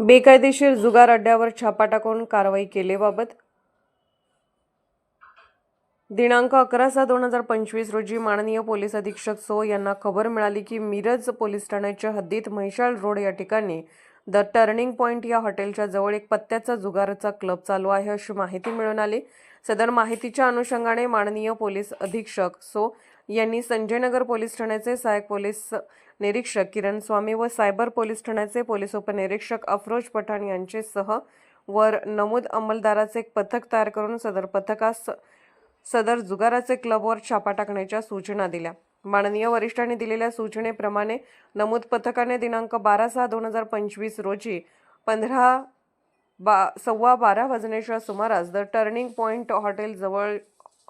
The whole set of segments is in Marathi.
बेकायदेशीर जुगार अड्ड्यावर छापा टाकून कारवाई केलेबाबत दिनांक अकरा सहा दोन हजार पंचवीस रोजी माननीय पोलीस अधीक्षक सो यांना खबर मिळाली की मिरज पोलीस ठाण्याच्या हद्दीत म्हैशाळ रोड या ठिकाणी द टर्निंग पॉईंट या हॉटेलच्या जवळ एक पत्त्याचा जुगाराचा क्लब चालू आहे अशी माहिती मिळून आली. सदर माहितीच्या अनुषंगाने माननीय पोलीस अधीक्षक सो यांनी संजयनगर पोलीस ठाण्याचे सहाय्यक पोलीस निरीक्षक किरण स्वामी व सायबर पोलीस ठाण्याचे पोलीस उपनिरीक्षक अफरोज पठाण यांचेसह वर नमूद अंमलदाराचे एक पथक तयार करून सदर पथकास सदर जुगाराचे क्लबवर छापा टाकण्याच्या सूचना दिल्या. माननीय वरिष्ठांनी दिलेल्या सूचनेप्रमाणे नमूद पथकाने दिनांक बारा सहा दोन हजार पंचवीस रोजी पंधरा बा सव्वा बारा वाजण्याच्या सुमारास द टर्निंग पॉईंट हॉटेल जवळ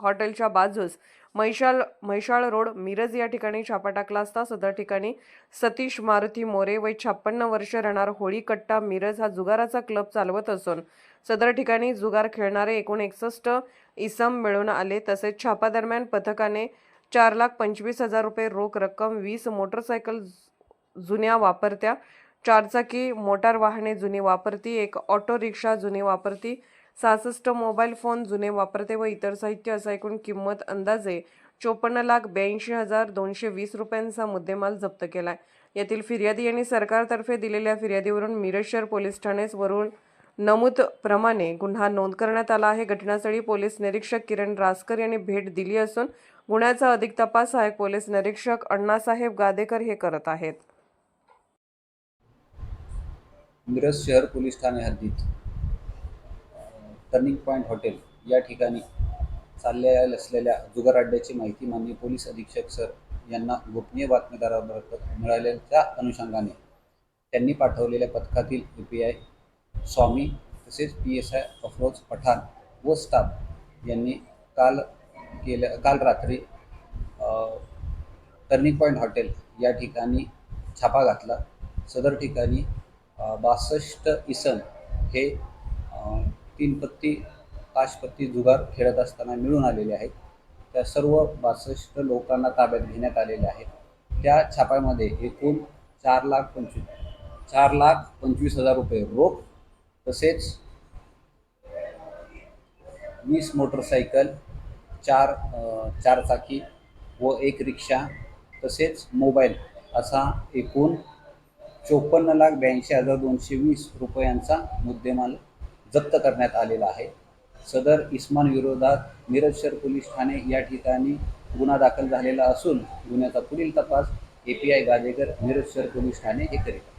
हॉटेलच्या बाजूस महिशाल महिशाळ रोड मिरज या ठिकाणी छापा टाकला असता सदर ठिकाणी सतीश मारुती मोरे वय छप्पन्न वर्ष राहणार होळी कट्टा मिरज हा जुगाराचा क्लब चालवत असून सदर ठिकाणी जुगार खेळणारे एकूण एकसष्ट इसम मिळून आले. तसेच छापा दरम्यान पथकाने चार लाख पंचवीस हजार रुपये रोख रक्कम वीस मोटरसायकल जुन्या वापरत्या. चारचाकी मोटार वाहने जुनी वापरती एक ऑटो रिक्षा जुनी वापरती सहासष्ट मोबाईल फोन जुने वापरते व इतर साहित्य असा एकूण किंमत अंदाजे चोपन्न लाख ब्याऐंशी हजार दोनशे वीस रुपयांचा मुद्देमाल जप्त केलाय. यातील फिर्यादी यांनी सरकारतर्फे दिलेल्या फिर्यादीवरून मिरज शहर पोलीस ठाणेस वरून नमूद प्रमाणे गुन्हा नोंद करण्यात आला आहे. घटनास्थळी पोलीस निरीक्षक किरण रासकर यांनी भेट दिली असून गुन्ह्याचा अधिक तपास सहाय्यक पोलीस निरीक्षक अण्णासाहेब गादेकर हे करत आहेत. मिरज शहर पोलीस ठाणे हद्दीत टर्निंग पॉईंट हॉटेल या ठिकाणी चालल्या असलेल्या जुगार अड्ड्याची माहिती माननीय पोलीस अधीक्षक सर यांना गोपनीय बातमीदारामार्फत मिळाल्याच्या अनुषंगाने त्यांनी पाठवलेल्या पथकातील यू पी आय स्वामी तसेच P S I Afroz Pathan व स्टाफ यांनी काल केल्या काल रात्री टर्निंग पॉईंट हॉटेल या ठिकाणी छापा घातला. सदर ठिकाणी बासष्ट इसम हे तीन पत्ती ताशपत्ती जुगार खेळत असताना मिळून आलेले आहेत. त्या सर्व बासष्ट लोकांना ताब्यात घेण्यात आलेले आहेत. त्या छाप्यामध्ये एकूण चार लाख पंचवीस चार लाख पंचवीस हजार रुपये रोख तसेच वीस मोटरसायकल चार चारचाकी व एक रिक्षा तसेच मोबाईल असा एकूण चोपन्न लाख ब्याऐंशी हजार दोनशे वीस रुपयांचा मुद्देमाल जप्त करण्यात आलेला आहे. सदर इस्मान विरोधात मिरजशर पोलीस ठाणे या ठिकाणी गुन्हा दाखल झालेला असून गुन्ह्याचा पुढील तपास ए पी आय गादेकर मिरजशर पोलीस ठाणे हे करीत